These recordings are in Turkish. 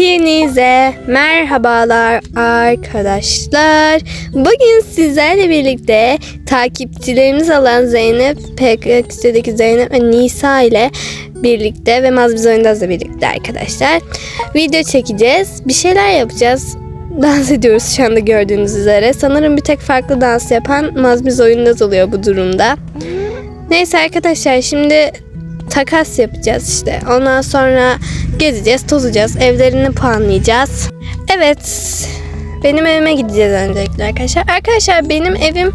Hepinize merhabalar arkadaşlar. Bugün sizlerle birlikte takipçilerimiz olan Zeynep, PKX'deki Zeynep ve Nisa ile birlikte ve Mazbiz Oyundaz'la birlikte arkadaşlar video çekeceğiz. Bir şeyler yapacağız. Dans ediyoruz şu anda gördüğünüz üzere. Sanırım bir tek farklı dans yapan Mazbiz Oyundaz oluyor bu durumda. Neyse arkadaşlar şimdi takas yapacağız işte. Ondan sonra gezeceğiz, tozacağız, evlerini puanlayacağız. Evet, benim evime gideceğiz öncelikle arkadaşlar. Arkadaşlar benim evim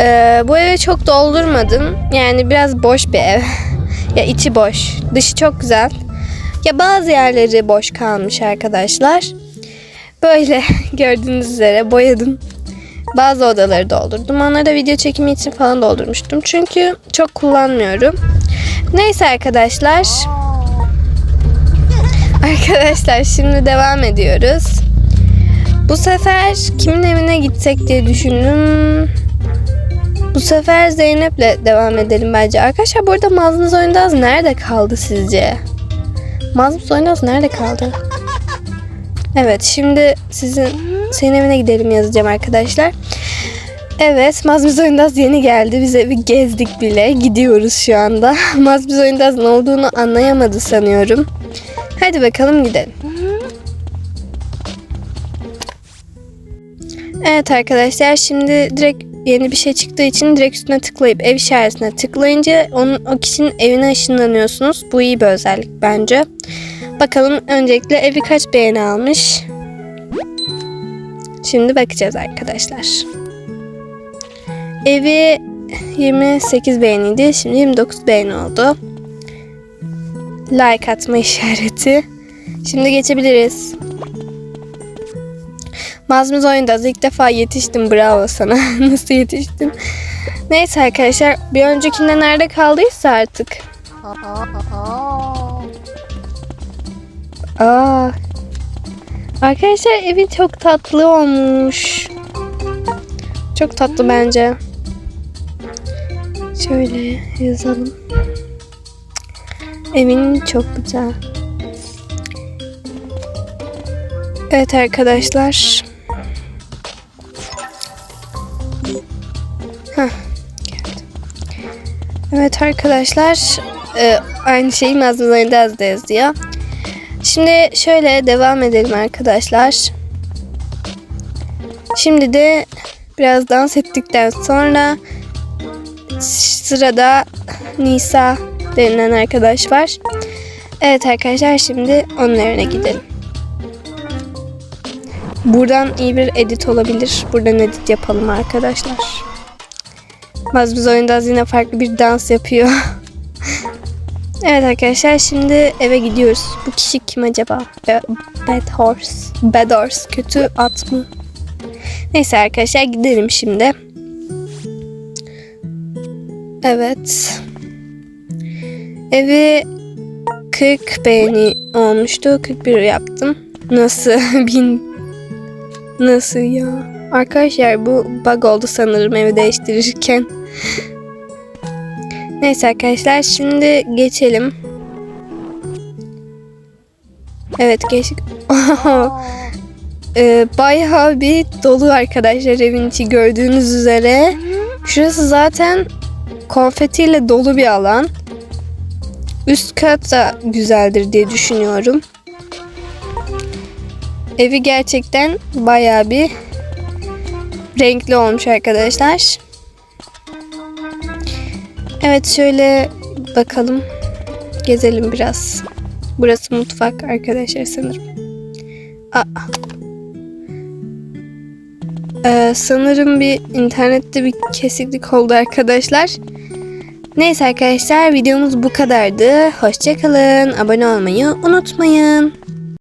e, bu evi çok doldurmadım. Yani biraz boş bir ev. ya içi boş, dışı çok güzel. Ya bazı yerleri boş kalmış arkadaşlar. Böyle gördüğünüz üzere boyadım. Bazı odaları doldurdum. Onları da video çekimi için falan doldurmuştum. Çünkü çok kullanmıyorum. Neyse arkadaşlar. Arkadaşlar şimdi devam ediyoruz. Bu sefer kimin evine gitsek diye düşündüm. Bu sefer Zeynep'le devam edelim bence. Arkadaşlar bu arada Mazlumuz nerede kaldı sizce? Mazlumuz Oyundaz nerede kaldı? Evet şimdi sizin senin evine gidelim yazacağım arkadaşlar. Evet Mazmiz Oyundaz yeni geldi. Biz evi gezdik bile. Gidiyoruz şu anda. Mazmiz Oyundaz ne olduğunu anlayamadı sanıyorum. Hadi bakalım gidelim. Evet arkadaşlar şimdi direkt yeni bir şey çıktığı için direkt üstüne tıklayıp ev işaretine tıklayınca onun, o kişinin evine ışınlanıyorsunuz. Bu iyi bir özellik bence. Bakalım öncelikle evi kaç beğeni almış. Şimdi bakacağız arkadaşlar. Evi 28 beğeniydi. Şimdi 29 beğeni oldu. Like atma işareti. Şimdi geçebiliriz. Mazmuz oyunda ilk defa yetiştim. Bravo sana. Nasıl yetiştin? Neyse arkadaşlar. Bir öncekinde nerede kaldıysa artık. Aa. Arkadaşlar evi çok tatlı olmuş. Çok tatlı bence. Şöyle yazalım. Evin çok güzel. Evet arkadaşlar. Heh. Evet arkadaşlar. e, aynı şeyi mazlumlarında da yazıyor. Şimdi şöyle devam edelim arkadaşlar. Şimdi de biraz dans ettikten sonra sırada Nisa denilen arkadaş var. Evet arkadaşlar şimdi onun evine gidelim. Buradan iyi bir edit olabilir. Buradan edit yapalım arkadaşlar. Mazbuz oyunda yine farklı bir dans yapıyor. evet arkadaşlar şimdi eve gidiyoruz. Bu kişi kim acaba? Bad horse. Bad horse. Kötü at mı? Neyse arkadaşlar gidelim şimdi. Evet. Evi 40 beğeni olmuştu. 41 yaptım. Nasıl? Bin... Nasıl ya? Arkadaşlar bu bug oldu sanırım evi değiştirirken. Neyse arkadaşlar şimdi geçelim. Evet geç. ee, bayağı bir dolu arkadaşlar evin içi gördüğünüz üzere. Şurası zaten konfetiyle dolu bir alan. Üst kat da güzeldir diye düşünüyorum. Evi gerçekten bayağı bir renkli olmuş arkadaşlar. Evet şöyle bakalım. Gezelim biraz. Burası mutfak arkadaşlar sanırım. Aa. Ee, sanırım bir internette bir kesiklik oldu arkadaşlar. Neyse arkadaşlar videomuz bu kadardı. Hoşçakalın. Abone olmayı unutmayın.